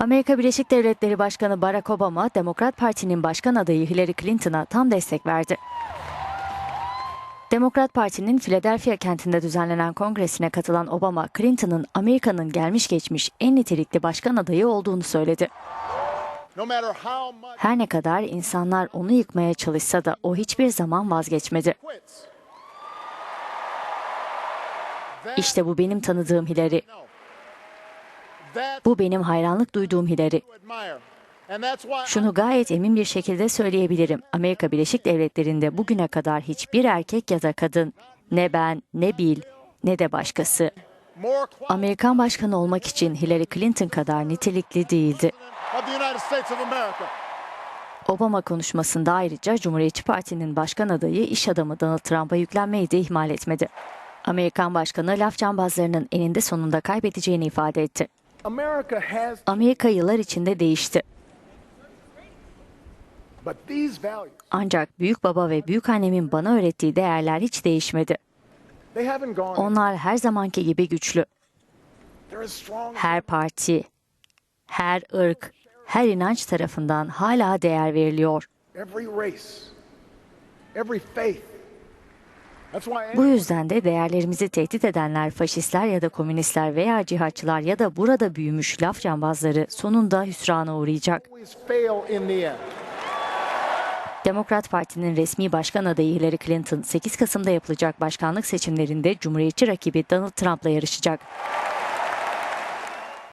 Amerika Birleşik Devletleri Başkanı Barack Obama, Demokrat Parti'nin başkan adayı Hillary Clinton'a tam destek verdi. Demokrat Parti'nin Philadelphia kentinde düzenlenen kongresine katılan Obama, Clinton'ın Amerika'nın gelmiş geçmiş en nitelikli başkan adayı olduğunu söyledi. Her ne kadar insanlar onu yıkmaya çalışsa da o hiçbir zaman vazgeçmedi. İşte bu benim tanıdığım Hillary. Bu benim hayranlık duyduğum Hillary. Şunu gayet emin bir şekilde söyleyebilirim. Amerika Birleşik Devletleri'nde bugüne kadar hiçbir erkek ya da kadın ne ben, ne Bill, ne de başkası Amerikan başkanı olmak için Hillary Clinton kadar nitelikli değildi. Obama konuşmasında ayrıca Cumhuriyetçi Parti'nin başkan adayı iş adamı Donald Trump'a yüklenmeyi de ihmal etmedi. Amerikan başkanı laf cambazlarının eninde sonunda kaybedeceğini ifade etti. America has, Amerika yıllar içinde değişti. Ancak büyük baba ve büyük annemin bana öğrettiği değerler hiç değişmedi. Onlar her zamanki gibi güçlü. Her parti, her ırk, her inanç tarafından hala değer veriliyor. Bu yüzden de değerlerimizi tehdit edenler faşistler ya da komünistler veya cihatçılar ya da burada büyümüş laf cambazları sonunda hüsrana uğrayacak. Demokrat Parti'nin resmi başkan adayı Hillary Clinton 8 Kasım'da yapılacak başkanlık seçimlerinde Cumhuriyetçi rakibi Donald Trump'la yarışacak.